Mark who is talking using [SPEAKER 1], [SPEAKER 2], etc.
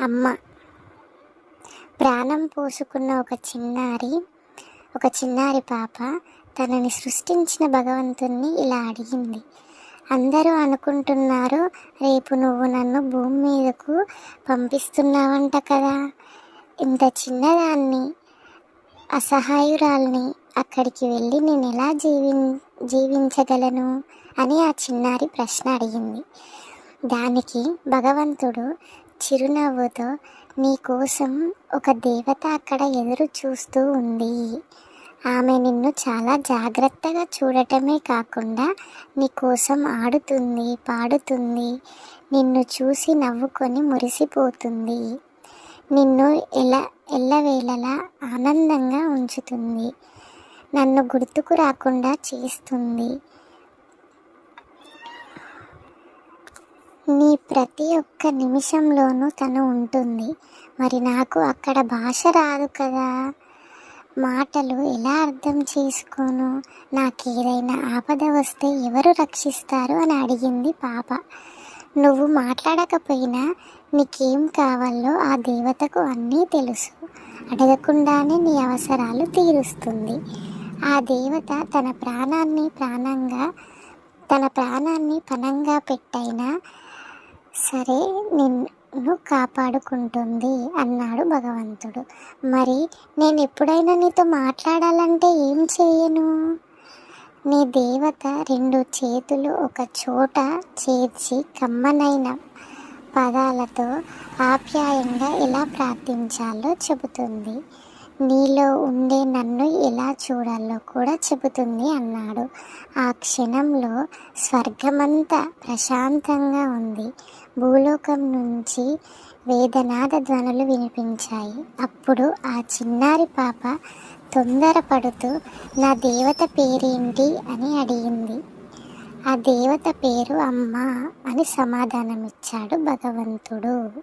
[SPEAKER 1] అమ్మ. ప్రాణం పోసుకున్న ఒక చిన్నారి ఒక చిన్నారి పాప తనని సృష్టించిన భగవంతుణ్ణి ఇలా అడిగింది. అందరూ అనుకుంటున్నారు రేపు నువ్వు నన్ను భూమి మీదకు పంపిస్తున్నావంట కదా. ఇంత చిన్నదాన్ని అసహాయురాల్ని అక్కడికి వెళ్ళి నేను ఎలా జీవి జీవించగలను? అని ఆ చిన్నారి ప్రశ్న అడిగింది. దానికి భగవంతుడు చిరునవ్వుతో నీ కోసం ఒక దేవత అక్కడ ఎదురు చూస్తూ ఉంది. ఆమె నిన్ను చాలా జాగ్రత్తగా చూడటమే కాకుండా నీ కోసం ఆడుతుంది పాడుతుంది. నిన్ను చూసి నవ్వుకొని మురిసిపోతుంది. నిన్ను ఎలా ఎల్లవేళలా ఆనందంగా ఉంచుతుంది. నన్ను గుర్తుకు రాకుండా చేస్తుంది నీ ప్రతి ఒక్క నిమిషంలోనూ తను ఉంటుంది. మరి నాకు అక్కడ భాష రాదు కదా? మాటలు ఎలా అర్థం చేసుకోను? నాకేదైనా ఆపద వస్తే ఎవరు రక్షిస్తారు అని అడిగింది పాప. నువ్వు మాట్లాడకపోయినా నీకేం కావాలో ఆ దేవతకు అన్నీ తెలుసు. అడగకుండానే నీ అవసరాలు తీరుస్తుంది. ఆ దేవత తన ప్రాణాన్ని ప్రాణంగా తన ప్రాణాన్ని పణంగా పెట్టైనా సరే నిన్ను కాపాడుకుంటుంది అన్నాడు భగవంతుడు. మరి నేను ఎప్పుడైనా నీతో మాట్లాడాలంటే ఏం చేయను? నీ దేవత రెండు చేతులు ఒక చోట చేర్చి కమ్మనైన పదాలతో ఆప్యాయంగా ఎలా ప్రార్థించాలో చెబుతుంది. నీలో ఉండే నన్ను ఎలా చూడాలో కూడా చెబుతుంది అన్నాడు. ఆ క్షణంలో స్వర్గమంతా ప్రశాంతంగా ఉంది. భూలోకం నుంచి వేదనాద ధ్వనులు వినిపించాయి. అప్పుడు ఆ చిన్నారి పాప తొందరపడుతూ నా దేవత పేరేంటి? అని అడిగింది. ఆ దేవత పేరు అమ్మ అని సమాధానమిచ్చాడు భగవంతుడు.